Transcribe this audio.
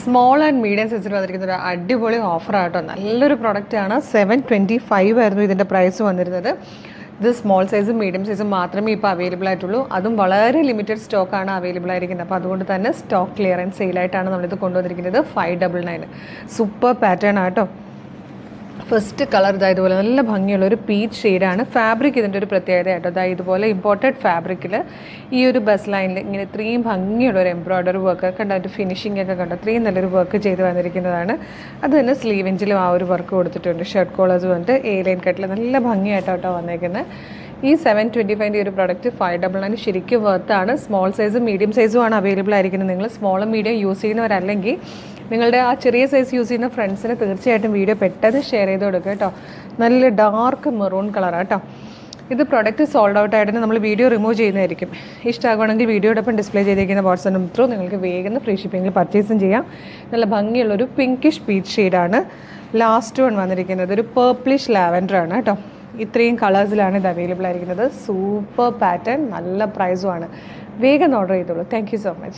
Small and medium സൈസിൽ വന്നിരിക്കുന്ന ഒരു അടിപൊളി ഓഫറാട്ടോ നല്ലൊരു പ്രൊഡക്റ്റാണ് സെവൻ ട്വന്റി ഫൈവ് ആയിരുന്നു ഇതിന്റെ പ്രൈസ് വന്നിരുന്നത്. ഇത് സ്മോൾ സൈസും മീഡിയം സൈസും മാത്രമേ ഇപ്പോൾ അവൈലബിൾ ആയിട്ടുള്ളൂ. അതും വളരെ ലിമിറ്റഡ് സ്റ്റോക്കാണ് അവൈലബിൾ ആയിരിക്കുന്നത്. അപ്പോൾ അതുകൊണ്ട് തന്നെ സ്റ്റോക്ക് ക്ലിയറൻസ് സെയിലായിട്ടാണ് നമ്മളിത് കൊണ്ടുവന്നിരിക്കുന്നത്. Five double nine super pattern auto fast colour ഇതാ ഇതുപോലെ നല്ല ഭംഗിയുള്ള ഒരു പീച്ച് ഷെയ്ഡാണ് ഫാബ്രിക് ഇതിന്റെ ഒരു പ്രത്യേകത കേട്ടോ അതായത് ഇതുപോലെ ഇമ്പോർട്ടഡ് ഫാബ്രിക്കിൽ ഈ ഒരു ബസ് ലൈനിൽ ഇങ്ങനെ ഇത്രയും ഭംഗിയുള്ള ഒരു എംബ്രോയ്ഡറി വർക്ക് കണ്ട? അതിന്റെ ഫിനിഷിംഗ് ഒക്കെ കണ്ടോ? അത്രയും നല്ലൊരു വർക്ക് ചെയ്ത് വന്നിരിക്കുന്നതാണ്. അത് തന്നെ സ്ലീവിഞ്ചിലും ആ ഒരു വർക്ക് കൊടുത്തിട്ടുണ്ട്. ഷർട്ട് കോളേഴ്സ് വന്നിട്ട് എ ലൈൻ കട്ടിൽ നല്ല ഭംഗിയായിട്ടോ കേട്ടോ വന്നേക്കുന്നത് ഈ സെവൻ ട്വന്റി ഫൈവിന്റെ ഒരു പ്രോഡക്റ്റ് ഫൈവ് ഡബിൾ നയൻ ശരിക്കും വർത്താണ് സ്മോൾ സൈസും മീഡിയം സൈസും ആണ് അവൈലബിൾ ആയിരിക്കുന്നത്. നിങ്ങൾ സ്മോളും മീഡിയം യൂസ് ചെയ്യുന്നവരല്ലെങ്കിൽ നിങ്ങളുടെ ആ ചെറിയ സൈസ് യൂസ് ചെയ്യുന്ന ഫ്രണ്ട്സിന് തീർച്ചയായിട്ടും വീഡിയോ പെട്ടെന്ന് ഷെയർ ചെയ്ത് കൊടുക്കുക കേട്ടോ. നല്ല ഡാർക്ക് മെറൂൺ കളറാണ് കേട്ടോ. ഇത് പ്രൊഡക്റ്റ് സോൾഡ് ഔട്ട് ആയിട്ട് നമ്മൾ വീഡിയോ റിമൂവ് ചെയ്യുന്നതായിരിക്കും. ഇഷ്ടമാകുവാണെങ്കിൽ വീഡിയോടൊപ്പം ഡിസ്പ്ലേ ചെയ്തിരിക്കുന്ന വാട്സാപ്പ് ത്രൂ നിങ്ങൾക്ക് വേഗം ഫ്രീ ഷിപ്പിങ്ങിൽ പർച്ചേസും ചെയ്യാം. നല്ല ഭംഗിയുള്ളൊരു പിങ്കിഷ് പീച്ച് ഷെയ്ഡാണ് ലാസ്റ്റ് വൺ വന്നിരിക്കുന്നത്. ഒരു പേർപ്പിളിഷ് ലാവൻഡർ ആണ് കേട്ടോ. ഇത്രയും കളേഴ്സിലാണ് ഇത് അവൈലബിൾ ആയിരിക്കുന്നത്. സൂപ്പർ പാറ്റേൺ നല്ല പ്രൈസുമാണ് വേഗം ഓർഡർ ചെയ്തോളൂ. Thank so much